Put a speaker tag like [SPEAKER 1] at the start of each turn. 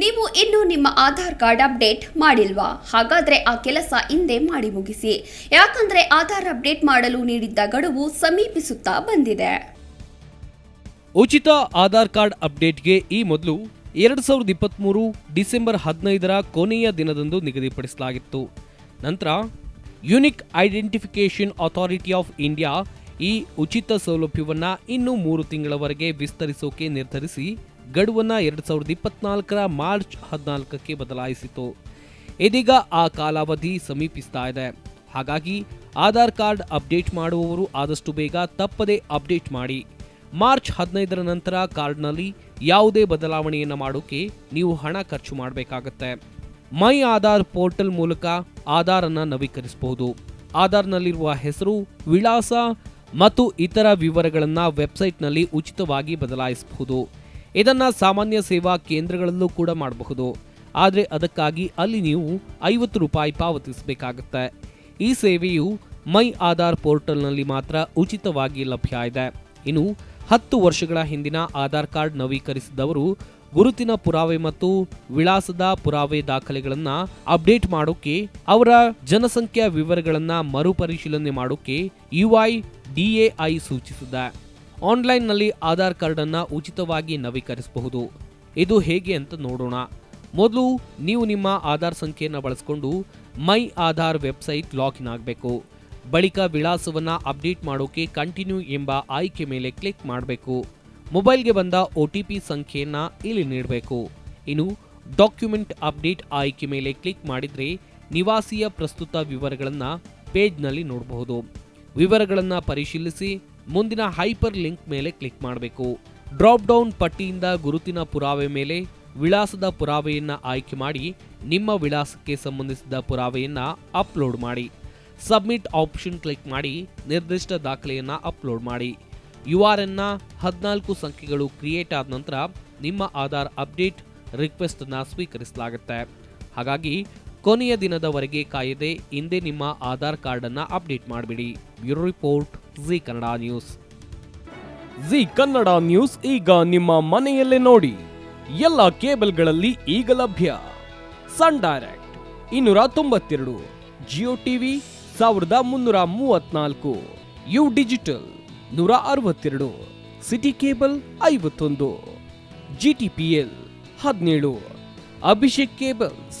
[SPEAKER 1] ನೀವು ಇನ್ನೂ ನಿಮ್ಮ ಆಧಾರ್ ಕಾರ್ಡ್ ಅಪ್ಡೇಟ್ ಮಾಡಿಲ್ವಾ? ಹಾಗಾದ್ರೆ ಆ ಕೆಲಸ ಹಿಂದೆ ಮಾಡಿ ಮುಗಿಸಿ. ಯಾಕಂದ್ರೆ ಆಧಾರ್ ಅಪ್ಡೇಟ್ ಮಾಡಲು ನೀಡಿದ್ದ ಗಡುವು ಸಮೀಪಿಸುತ್ತಾ ಬಂದಿದೆ.
[SPEAKER 2] ಉಚಿತ ಆಧಾರ್ ಕಾರ್ಡ್ ಅಪ್ಡೇಟ್ಗೆ ಈ ಮೊದಲು ಎರಡು ಸಾವಿರದ ಇಪ್ಪತ್ತ್ಮೂರು ಡಿಸೆಂಬರ್ ಹದಿನೈದರ ಕೊನೆಯ ದಿನದಂದು ನಿಗದಿಪಡಿಸಲಾಗಿತ್ತು. ನಂತರ unique identification authority of India ಈ ಉಚಿತ ಸೌಲಭ್ಯವನ್ನು ಇನ್ನೂ ಮೂರು ತಿಂಗಳವರೆಗೆ ವಿಸ್ತರಿಸೋಕೆ ನಿರ್ಧರಿಸಿ ಗಡುವನ್ನು ಎರಡು ಸಾವಿರದ ಇಪ್ಪತ್ನಾಲ್ಕರ ಮಾರ್ಚ್ ಹದಿನಾಲ್ಕಕ್ಕೆ ಬದಲಾಯಿಸಿತು. ಇದೀಗ ಆ ಕಾಲಾವಧಿ ಸಮೀಪಿಸ್ತಾ ಇದೆ. ಹಾಗಾಗಿ ಆಧಾರ್ ಕಾರ್ಡ್ ಅಪ್ಡೇಟ್ ಮಾಡುವವರು ಆದಷ್ಟು ಬೇಗ ತಪ್ಪದೇ ಅಪ್ಡೇಟ್ ಮಾಡಿ. ಮಾರ್ಚ್ ಹದಿನೈದರ ನಂತರ ಕಾರ್ಡ್ನಲ್ಲಿ ಯಾವುದೇ ಬದಲಾವಣೆಯನ್ನು ಮಾಡೋಕೆ ನೀವು ಹಣ ಖರ್ಚು ಮಾಡಬೇಕಾಗತ್ತೆ. ಮೈ ಆಧಾರ್ ಪೋರ್ಟಲ್ ಮೂಲಕ ಆಧಾರನ್ನು ನವೀಕರಿಸಬಹುದು ಆಧಾರ್ನಲ್ಲಿರುವ ಹೆಸರು, ವಿಳಾಸ ಮತ್ತು ಇತರ ವಿವರಗಳನ್ನು ವೆಬ್ಸೈಟ್ನಲ್ಲಿ ಉಚಿತವಾಗಿ ಬದಲಾಯಿಸಬಹುದು ಇದನ್ನು ಸಾಮಾನ್ಯ ಸೇವಾ ಕೇಂದ್ರಗಳಲ್ಲೂ ಕೂಡ ಮಾಡಬಹುದು. ಆದರೆ ಅದಕ್ಕಾಗಿ ಅಲ್ಲಿ ನೀವು ಐವತ್ತು ರೂಪಾಯಿ ಪಾವತಿಸಬೇಕಾಗುತ್ತೆ. ಈ ಸೇವೆಯು ಮೈ ಆಧಾರ್ ಪೋರ್ಟಲ್ನಲ್ಲಿ ಮಾತ್ರ ಉಚಿತವಾಗಿ ಲಭ್ಯ ಇದೆ. ಇನ್ನು ಹತ್ತು ವರ್ಷಗಳ ಹಿಂದಿನ ಆಧಾರ್ ಕಾರ್ಡ್ ನವೀಕರಿಸಿದವರು ಗುರುತಿನ ಪುರಾವೆ ಮತ್ತು ವಿಳಾಸದ ಪುರಾವೆ ದಾಖಲೆಗಳನ್ನು ಅಪ್ಡೇಟ್ ಮಾಡೋಕೆ, ಅವರ ಜನಸಂಖ್ಯಾ ವಿವರಗಳನ್ನು ಮರುಪರಿಶೀಲನೆ ಮಾಡೋಕೆ ಯುಐ ಡಿಎಐ ಸೂಚಿಸಿದೆ. ಆನ್ಲೈನ್ನಲ್ಲಿ ಆಧಾರ್ ಕಾರ್ಡನ್ನು ಉಚಿತವಾಗಿ ನವೀಕರಿಸಬಹುದು. ಇದು ಹೇಗೆ ಅಂತ ನೋಡೋಣ. ಮೊದಲು ನೀವು ನಿಮ್ಮ ಆಧಾರ್ ಸಂಖ್ಯೆಯನ್ನು ಬಳಸಿಕೊಂಡು ಮೈ ಆಧಾರ್ ವೆಬ್ಸೈಟ್ ಲಾಗಿನ್ ಆಗಬೇಕು. ಬಳಿಕ ವಿಳಾಸವನ್ನು ಅಪ್ಡೇಟ್ ಮಾಡೋಕೆ ಕಂಟಿನ್ಯೂ ಎಂಬ ಆಯ್ಕೆ ಮೇಲೆ ಕ್ಲಿಕ್ ಮಾಡಬೇಕು. ಮೊಬೈಲ್ಗೆ ಬಂದ ಒ ಟಿ ಪಿ ಸಂಖ್ಯೆಯನ್ನು ಇಲ್ಲಿ ನೀಡಬೇಕು. ಇನ್ನು ಡಾಕ್ಯುಮೆಂಟ್ ಅಪ್ಡೇಟ್ ಆಯ್ಕೆ ಮೇಲೆ ಕ್ಲಿಕ್ ಮಾಡಿದರೆ ನಿವಾಸಿಯ ಪ್ರಸ್ತುತ ವಿವರಗಳನ್ನು ಪೇಜ್ನಲ್ಲಿ ನೋಡಬಹುದು. ವಿವರಗಳನ್ನು ಪರಿಶೀಲಿಸಿ ಮುಂದಿನ ಹೈಪರ್ ಲಿಂಕ್ ಮೇಲೆ ಕ್ಲಿಕ್ ಮಾಡಬೇಕು. ಡ್ರಾಪ್ ಡೌನ್ ಪಟ್ಟಿಯಿಂದ ಗುರುತಿನ ಪುರಾವೆ ಮೇಲೆ ವಿಳಾಸದ ಪುರಾವೆಯನ್ನು ಆಯ್ಕೆ ಮಾಡಿ ನಿಮ್ಮ ವಿಳಾಸಕ್ಕೆ ಸಂಬಂಧಿಸಿದ ಪುರಾವೆಯನ್ನು ಅಪ್ಲೋಡ್ ಮಾಡಿ. ಸಬ್ಮಿಟ್ ಆಪ್ಷನ್ ಕ್ಲಿಕ್ ಮಾಡಿ ನಿರ್ದಿಷ್ಟ ದಾಖಲೆಯನ್ನು ಅಪ್ಲೋಡ್ ಮಾಡಿ. ಯು ಆರ್ ಎನ್ನ ಹದಿನಾಲ್ಕು ಸಂಖ್ಯೆಗಳು ಕ್ರಿಯೇಟ್ ಆದ ನಂತರ ನಿಮ್ಮ ಆಧಾರ್ ಅಪ್ಡೇಟ್ ರಿಕ್ವೆಸ್ಟ್ ಅನ್ನು ಸ್ವೀಕರಿಸಲಾಗುತ್ತೆ. ಹಾಗಾಗಿ ಕೊನೆಯ ದಿನದವರೆಗೆ ಕಾಯದೆ ಹಿಂದೆ ನಿಮ್ಮ ಆಧಾರ್ ಕಾರ್ಡ್ ಅನ್ನ ಅಪ್ಡೇಟ್ ಮಾಡಿಬಿಡಿ. Bureau report Zee Kannada news. Zee Kannada news ಈಗ ನಿಮ್ಮ ಮನೆಯಲ್ಲೇ ನೋಡಿ. ಎಲ್ಲ ಕೇಬಲ್ಗಳಲ್ಲಿ ಈಗ ಲಭ್ಯ. ಸನ್ ಡೈರೆಕ್ಟ್ ಇನ್ನೂರ ತೊಂಬತ್ತೆರಡು, ಜಿಯೋ ಟಿವಿ ಸಾವಿರದ ಮುನ್ನೂರ ಮೂವತ್ನಾಲ್ಕು ಯು ಡಿಜಿಟಲ್ ನೂರ ಅರವತ್ತೆರಡು, ಸಿಟಿ ಕೇಬಲ್ ಐವತ್ತೊಂದು, ಜಿ ಟಿ ಪಿ ಎಲ್ ಹದಿನೇಳು, ಅಭಿಷೇಕ್ ಕೇಬಲ್ಸ್